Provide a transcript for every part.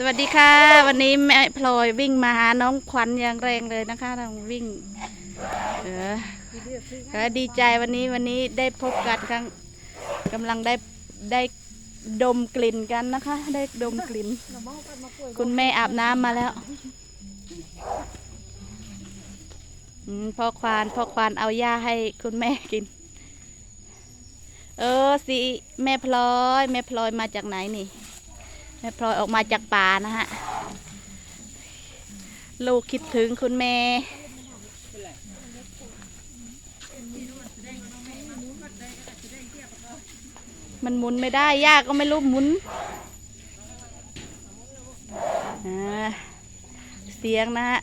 สวัสดีค่ะ วันนี้แม่พลอยวิ่งมาหาน้องขวัญอย่างแรงเลยนะคะน้องวิ่งเออก็ดีใจวันนี้วันนี้ได้พบกันครั้งกำลังได้ได้ดมกลิ่นกันนะคะ ได้ดมกลิ่น คุณแม่อาบน้ำมาแล้วอืมพ่อควานพ่อควานเอาหญ้าให้คุณแม่กิน เออสิแม่พลอย แม่พลอยมาจากไหนนี่ แม่พลอยออกมาจากป่านะฮะ ลูกคิดถึงคุณแม่ มันหมุนไม่ได้ยากก็ไม่รู้หมุน เสียงนะฮะ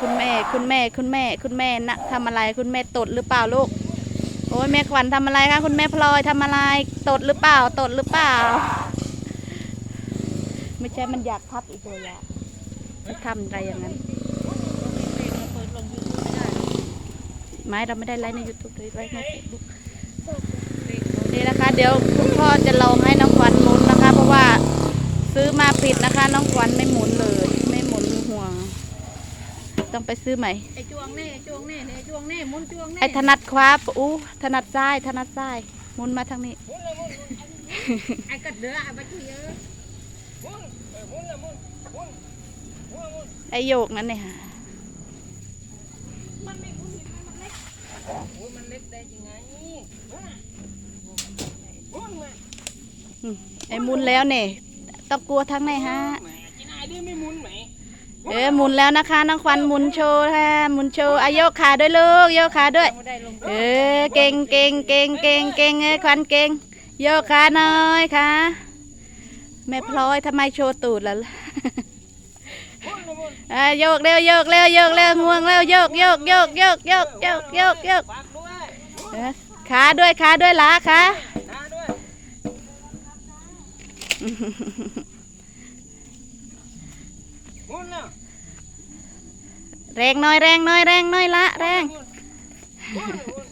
คุณแม่ คุณแม่ คุณแม่ คุณแม่นะทำอะไร คุณแม่ตดหรือเปล่าลูก โอ้ยแม่ขวัญทำอะไรคะ คุณแม่พลอยทำอะไร ตดหรือเปล่า ตดหรือเปล่า ไม่ใช่มันอยากพับอีกเลยอะจะทำอะไรอย่างนั้น ไม่เราไม่ได้ไลฟ์ใน YouTube เลยไลฟ์ใน Facebook นี่นะคะ เดี๋ยวคุณพ่อจะลองให้น้องขวัญหมุนนะคะ เพราะว่าซื้อมาผิดนะคะ น้องขวัญไม่หมุนเลย ไม่หมุนห่วง ต้องไปซื้อใหม่ ไอ้จวงแน่จวงแน่เนี่ยจวงแน่หมุนจวงแน่ไอ้ถนัดขวาอู้ถนัดซ้ายถนัดซ้ายหมุนมาทางนี้ ไอ้กัดเดือไอ้บัตรเยอะ ไอโยกนั่นเนี่ยค่ะมันไม่หมุนเห็นไหมมันเล็กโอ้ยมันเล็กได้ยังไงอืมไอ้มุนแล้วเนี่ยต้องกลัวทั้งไหนฮะเออหมุนแล้วนะคะน้องควันหมุนโชว์ค่ะหมุนโชว์อายกขาด้วยลูกโยกขาด้วย เออเก่งเก่งเก่งเก่งเก่งเอ้ยควันเก่งโยกขาหน่อยค่ะ แม่พลอยทำไมโชว์ตูดล่ะอะโยกเร็วโยกเร็วโยกเร็วง่วงเร็วโยกโยกโยกโยกโยกโยกโยกโยกฝากด้วยเออขาด้วยขาด้วยหลาขาหน้าด้วยหมุนแล้วแรงหน่อยแรงหน่อยแรงหน่อยละแรงหมุนหมุน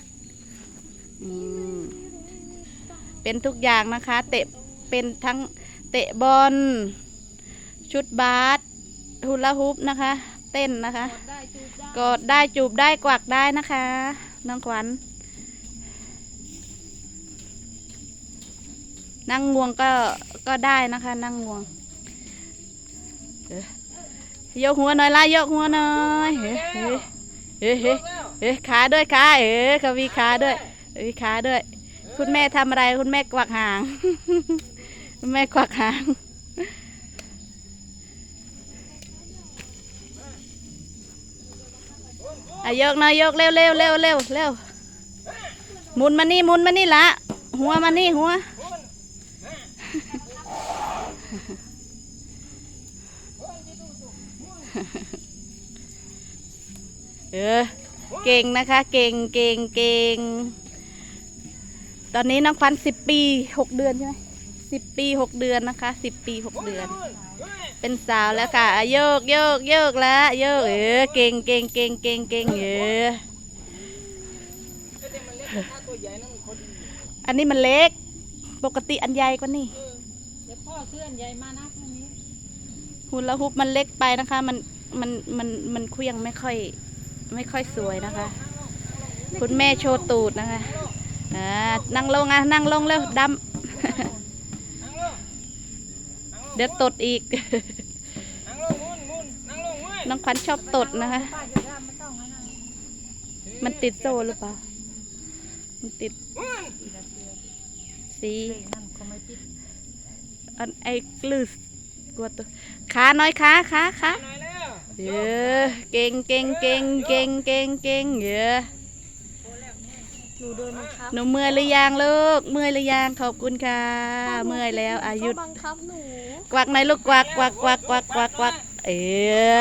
อืมเป็นทุกอย่างนะคะ เตะเป็นทั้ง เตะบอล ชุดบาสฮุลาฮุปนะคะ เต้นนะคะกอดได้จูบได้กวักได้นะคะ น้องขวัญนั่งงวงก็ก็ได้นะคะ นั่งงวงเยกหัวหน่อยละยกหัวหน่อยเฮ้ยเฮ้ยเฮ้ยเฮ้ยด้วเอ้ยขาด้วยขาเออเขามีขาด้วยเอ้ยขาด้วย คุณแม่ทำอะไรคุณแม่กวักหาง แม่กวักหาง อายกน่อยยกเร็วเร็วเร็วเร็วเร็วหมุนมานี่หมุนมานี่ละ หัวมานี่หัว เออ เก่งนะคะ เก่งเก่งเก่งตอนนี้น้องควันสิบปีหกเดือนใช่ไหม สิบปีหกเดือนนะคะสิบปีหกเดือน เป็นสาวแล้วค่ะโยกโยกโยกแล้วโยกเออเก่งเก่งเก่งเก่งเก่งเอออันนี้มันเล็ก ปกติอันใหญ่กว่านี่เดี๋ยวพ่อซื้ออันใหญ่มานะพรุ่งนี้หุ่นละฮุบมันเล็กไปนะคะ มันมันมันมันเคลี้ยงไม่ค่อย ไม่ค่อยสวยนะคะ คุณแม่โชว์ตูดนะคะอ่านั่งลงอะนั่งลงเร็วดำ นั่งลง เดี๋ยวตดอีก นั่งลงหมุนหมุนนั่งลงเว้ยน้องขวัญชอบตดนะคะป้าจะทำมันต้องให้นั่งมันติดโซ่หรือเปล่า มันติดหมุนสีนั่นเขาไม่ติดอันไอ้กลืสกลัวตัวขาน้อยขาขาขาหน่อยแล้วเยอะเก่งเก่งเก่งเก่งเก่งเก่งเยอะหนูโดนบังคับหนูเมื่อยหรือยังลูก เมื่อยหรือยังขอบคุณค่ะ เมื่อยแล้วอายุบังคับหนู กวักหนลูกกวักกวักกวักกวักกวักกวักเออ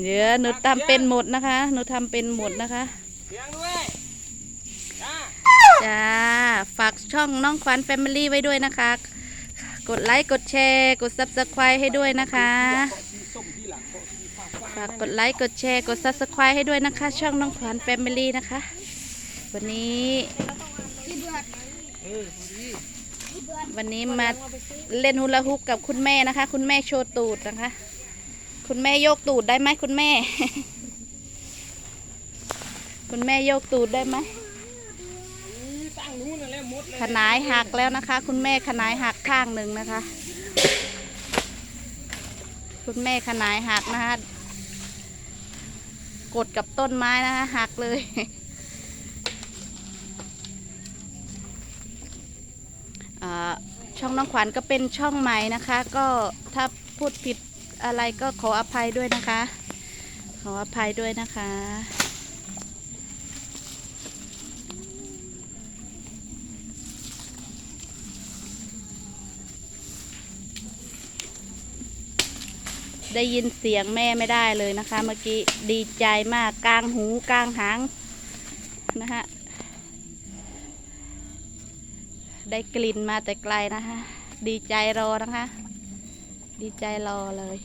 เดี๋ยวหนูทำเป็นหมดนะคะ หนูทำเป็นหมดนะคะเสียงด้วยจ้าฝากช่องน้องขวัญแฟมิลี่ไว้ด้วยนะคะ กดไลค์กดแชร์ กด subscribe ให้ด้วยนะคะ ฝากกดไลค์กดแชร์กด subscribe ให้ด้วยนะคะ ช่องน้องขวัญแฟมิลี่นะคะ วันนี้ วันนี้มาเล่นฮูลาฮุปกับคุณแม่นะคะ คุณแม่โชว์ตูดนะคะ คุณแม่โยกตูดได้ไหมคุณแม่ คุณแม่โยกตูดได้ไหมขนายหักแล้วนะคะ คุณแม่ขนายหักข้างหนึ่งนะคะ คุณแม่ขนายหักนะคะกดกับต้นไม้นะคะหักเลย อ่า ช่องน้องขวัญก็เป็นช่องใหม่นะคะ ก็ถ้าพูดผิดอะไรก็ขออภัยด้วยนะคะ ขออภัยด้วยนะคะ ได้ยินเสียงแม่ไม่ได้เลยนะคะ เมื่อกี้ดีใจมากกลางหูกลางหางนะฮะ ได้กลิ่นมาแต่ไกลนะคะ ดีใจรอนะคะ ดีใจรอเลย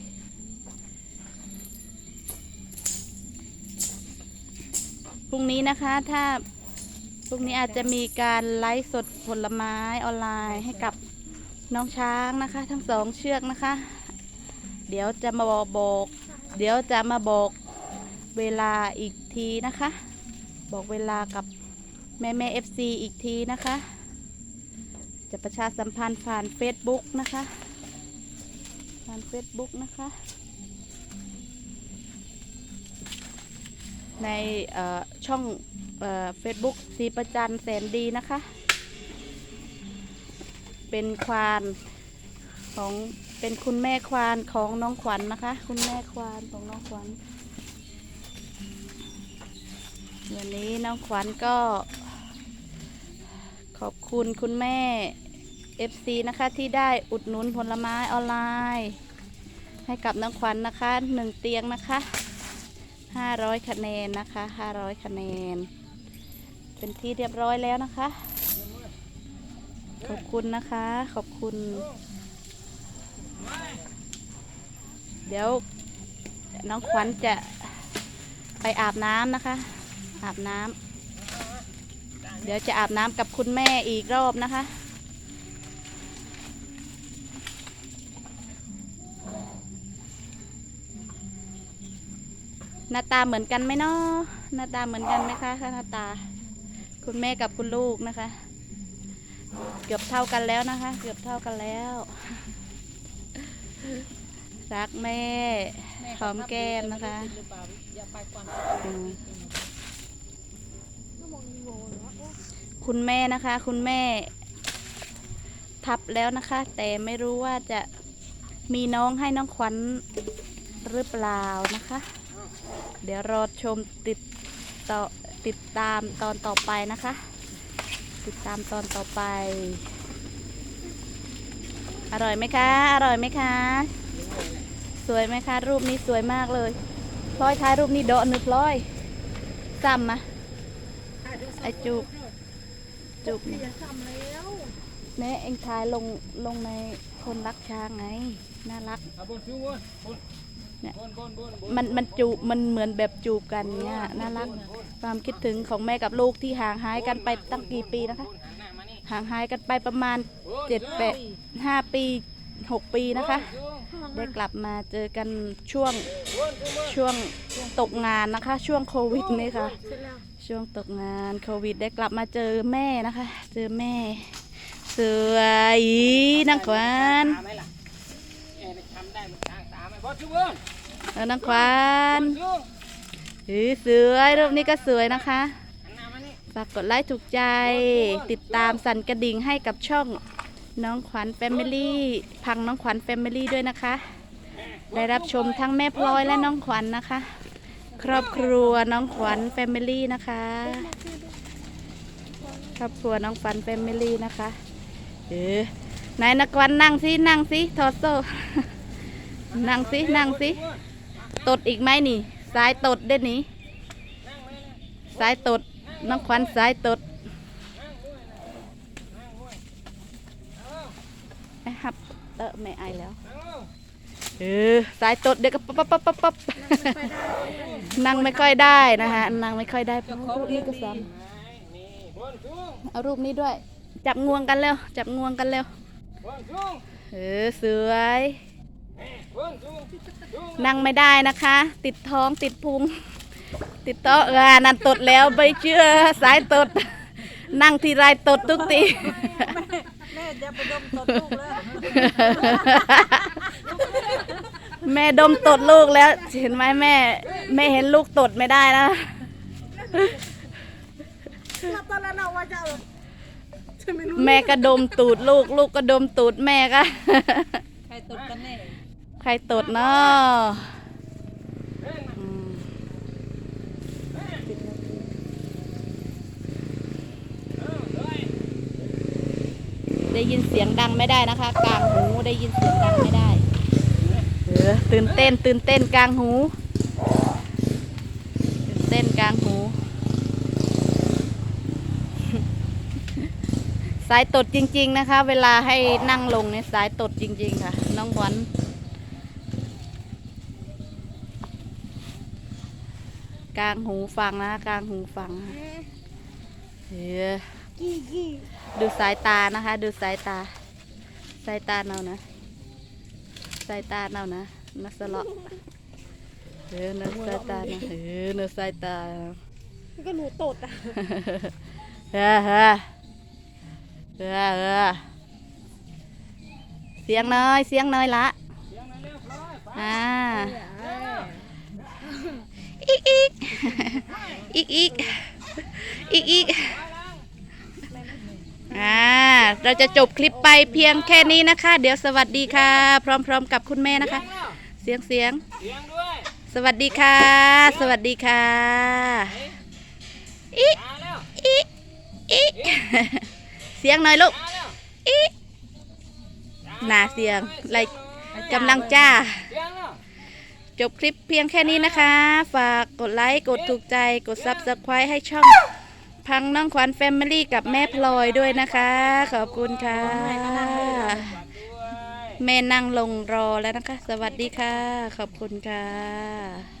พรุ่งนี้นะคะถ้าพรุ่งนี้อาจจะมีการไลฟ์สดผลไม้ออนไลน์ให้กับน้องช้างนะคะ ทั้งสองเชือกนะคะ เดี๋ยวจะมาบอก เดี๋ยวจะมาบอกเวลาอีกทีนะคะ บอกเวลากับแม่แม่เอฟซีอีกทีนะคะ จะประชาสัมพันธ์ผ่าน Facebook นะคะ ผ่าน Facebook นะคะ ในช่องเฟซบุ๊กสีประจันแสนดีนะคะ เป็นควานของเป็นคุณแม่ควานของน้องขวัญนะคะ คุณแม่ควานของน้องขวัญวันนี้น้องขวัญก็ ขอบคุณคุณแม่ FC นะคะที่ได้อุดหนุนผลไม้ออนไลน์ ให้กับน้องขวัญนะคะหนึ่งเตียงนะคะ 500 คะแนนนะคะ 500 คะแนน เป็นที่เรียบร้อยแล้วนะคะ ขอบคุณนะคะ ขอบคุณ เดี๋ยวน้องขวัญจะไปอาบน้ำนะคะ อาบน้ำ ดี๋ยวจะอาบน้ำกับคุณแม่อีกรอบนะคะ หน้าตาเหมือนกันไหมเนาะหน้าตาเหมือนกันไหมคะหน้าตา คุณแม่กับคุณลูกนะคะ เกือบเท่ากันแล้วนะคะ เกือบเท่ากันแล้ว รักแม่หอมแก้มนะคะ คุณแม่นะคะ คุณแม่ ทับแล้วนะคะ แต่ไม่รู้ว่าจะมีน้องให้น้องขวัญหรือเปล่านะคะ เดี๋ยวรอชมติดต่อติดตามตอนต่อไปนะคะ ติดตามตอนต่อไป อร่อยไหมคะ อร่อยไหมคะ สวยไหมคะ รูปนี้สวยมากเลยพลอยถ่ายรูปนี้เดาะหนึกพลอยซ้ำมาไอจูบ จูบนี่แม่เอ็งถ่ายลงลงในคนรักช้างไงน่ารักเอาบนชูบนบนเนี่ยบนบนบนบนมันมันจูบมันเหมือนแบบจูบกันเนี่ยน่ารัก ความคิดถึงของแม่กับลูกที่ห่างหายกันไปตั้งกี่ปีนะคะ ห่างหายกันไปประมาณเจ็ดแปดห้าปีหกปีนะคะ ได้กลับมาเจอกันช่วงช่วง ตกงานนะคะ ช่วงโควิดนี่ค่ะ ช่วงตกงานโควิดได้กลับมาเจอแม่นะคะ เจอแม่ สวยนางขวัญตานทางตาไหมบนชูบนเออนางขวันเฮ้ยสวยรูปนี้ก็สวยนะคะฝากกดไลค์ถูกใจ ติดตามสั่นกระดิ่งให้กับช่องน้องขวัญแฟมิลี่พังน้องขวัญแฟมิลี่ด้วยนะคะ ได้รับชมทั้งแม่พลอยและน้องขวัญนะคะ ครอบครัวน้องขวัญแฟมิลี่นะคะ ครอบครัวน้องขวัญแฟมิลี่นะคะเออนายนักวันนั่งสินั่งสิถอโซ่นั่งสินั่งสิตดอีกไหมนี่สายตดเด้นี่นั่งไว้นะสายตดน้องขวัญสายตดนะนั่งด้วยเอาไอ้ฮับเออไม่ไอแล้ว เออสายตดเด็กก็ปั๊บปั๊บปั๊บปั๊บปั๊บนั่งไม่ค่อยได้นะคะนั่งไม่ค่อยได้รูปนี้ก็ซ้ำเอารูปนี้ด้วย จับงวงกันเร็วจับงวงกันเร็วเออสวยนั่งไม่ได้นะคะ ติดท้องติดพุง ติดโต๊ะเออนั่นตดแล้วไม่เชื่อสายตด นั่งทีไรตดทุกทีแม่จะไปดมตดลูกแล้ว แม่ดมตดลูกแล้ว เห็นไหมแม่แม่เห็นลูกตดไม่ได้นะแล้วตอนนั้นเราว่าจะเอาจะไม่รู้แม่ก็ดมตูดลูก ลูกก็ดมตูดแม่ก็ใครตดกันแน่ใครตดเนาะอืมได้ยินเสียงดังไม่ได้นะคะ กลางหูได้ยินเสียงดังไม่ได้เออตื่นเต้น ตื่นเต้นกลางหู ตื่นเต้นกลางหู สายตดจริง ๆ นะคะ เวลาให้นั่งลงเนี่ยสายตดจริง ๆ ค่ะ น้องหวันกลางหูฟังนะกลางหูฟังเออกี้ดูสายตานะคะ ดูสายตา สายตาเนานะ สายตาเนานะนักสละเออนักสายตานะเออนักสายตาก็หนูตดอะเออเออเออเออเสียงหน้อยเสียงหน้อยละเสียงนั้นเรียบร้อยไปอ่าอีกอีกอีกอีกอีกอีกอ่า เราจะจบคลิปไปเพียงแค่นี้นะคะ เดี๋ยวสวัสดีค่ะ พร้อม ๆ กับคุณแม่นะคะ เสียงเสียงสวัสดีค่ะ สวัสดีค่ะอีอีอีเสียงหน่อยลูกอีหนาเสียงไรกำลังจ้า จบคลิปเพียงแค่นี้นะคะ ฝากกดไลค์ กดถูกใจ กด Subscribe ให้ช่อง พังน้องขวัญแฟมิลี่กับแม่พลอยด้วยนะคะ ขอบคุณค่ะ แม่นั่งลงรอแล้วนะคะ สวัสดีค่ะ ขอบคุณค่ะ